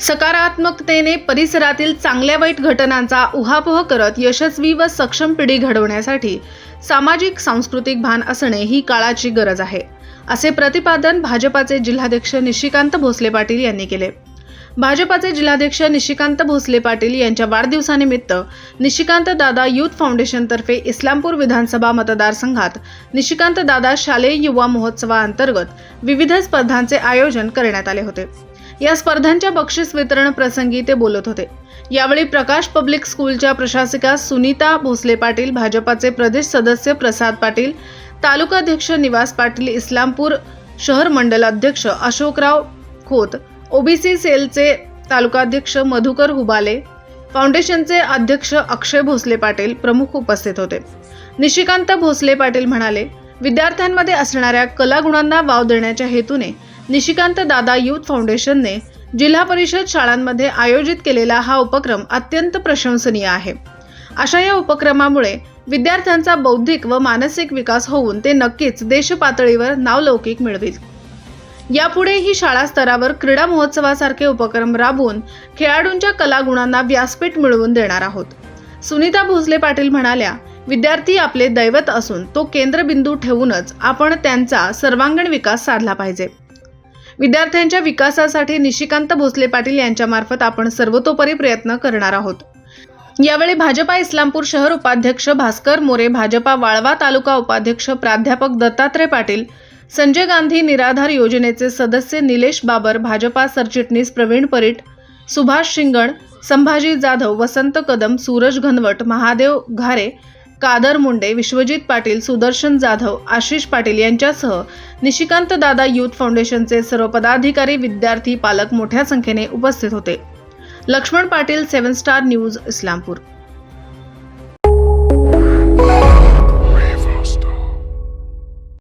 सकारात्मकतेने परिसरातील चांगल्या वाईट घटनांचा उहापोह करत यशस्वी व सक्षम पिढी घडवण्यासाठी सामाजिक सांस्कृतिक भान असणे ही काळाची गरज आहे असे प्रतिपादन भाजपाचे जिल्हाध्यक्ष निशिकांत भोसले पाटील यांनी केले. भाजपाचे जिल्हाध्यक्ष निशिकांत भोसले पाटील यांच्या वाढदिवसानिमित्त निशिकांत दादा युथ फाउंडेशनतर्फे इस्लामपूर विधानसभा मतदारसंघात निशिकांत दादा शालेय युवा महोत्सवाअंतर्गत विविध स्पर्धांचे आयोजन करण्यात आले होते. या स्पर्धांच्या बक्षीस वितरण प्रसंगी ते बोलत होते. यावेळी प्रकाश पब्लिक स्कूलच्या प्रशासिका सुनीता भोसले पाटील भाजपाचे प्रदेश सदस्य प्रसाद पाटील तालुकाध्यक्ष निवास पाटील इस्लामपूर शहर मंडल अध्यक्ष अशोकराव खोत ओबीसी सेलचे तालुकाध्यक्ष मधुकर हुबाले फाउंडेशनचे अध्यक्ष अक्षय भोसले पाटील प्रमुख उपस्थित होते. निशिकांत भोसले पाटील म्हणाले विद्यार्थ्यांमध्ये असणाऱ्या कलागुणांना वाव देण्याच्या हेतूने निशिकांत दादा युथ फाउंडेशनने जिल्हा परिषद शाळांमध्ये आयोजित केलेला हा उपक्रम अत्यंत प्रशंसनीय आहे. अशा या उपक्रमामुळे विद्यार्थ्यांचा बौद्धिक व मानसिक विकास होऊन ते नक्कीच देशपातळीवर नावलौकिक मिळतील यापुढेही शाळा स्तरावर क्रीडा महोत्सवासारखे उपक्रम राबवून खेळाडूंच्या कलागुणांना व्यासपीठ मिळवून देणार आहोत. सुनीता भोसले पाटील म्हणाल्या विद्यार्थी आपले दैवत असून तो केंद्रबिंदू ठेवूनच आपण त्यांचा सर्वांगीण विकास साधला पाहिजे. विद्यार्थ्यांच्या विकासासाठी निशिकांत भोसले पाटील यांच्यामार्फत आपण सर्वतोपरी प्रयत्न करणार आहोत. यावेळी भाजपा इस्लामपूर शहर उपाध्यक्ष भास्कर मोरे भाजपा वाळवा तालुका उपाध्यक्ष प्राध्यापक दत्तात्रय पाटील संजय गांधी निराधार योजनेचे सदस्य निलेश बाबर भाजपा सरचिटणीस प्रवीण परीट सुभाष शिंगण संभाजी जाधव वसंत कदम सूरज घनवट महादेव घारे कादर मुंडे विश्वजित पाटील सुदर्शन जाधव आशिष पाटील यांच्यासह निशिकांत दादा यूथ फाउंडेशनचे सर्व पदाधिकारी विद्यार्थी पालक मोठ्या संख्येने उपस्थित होते. Laxman Patil seven star news Islampur.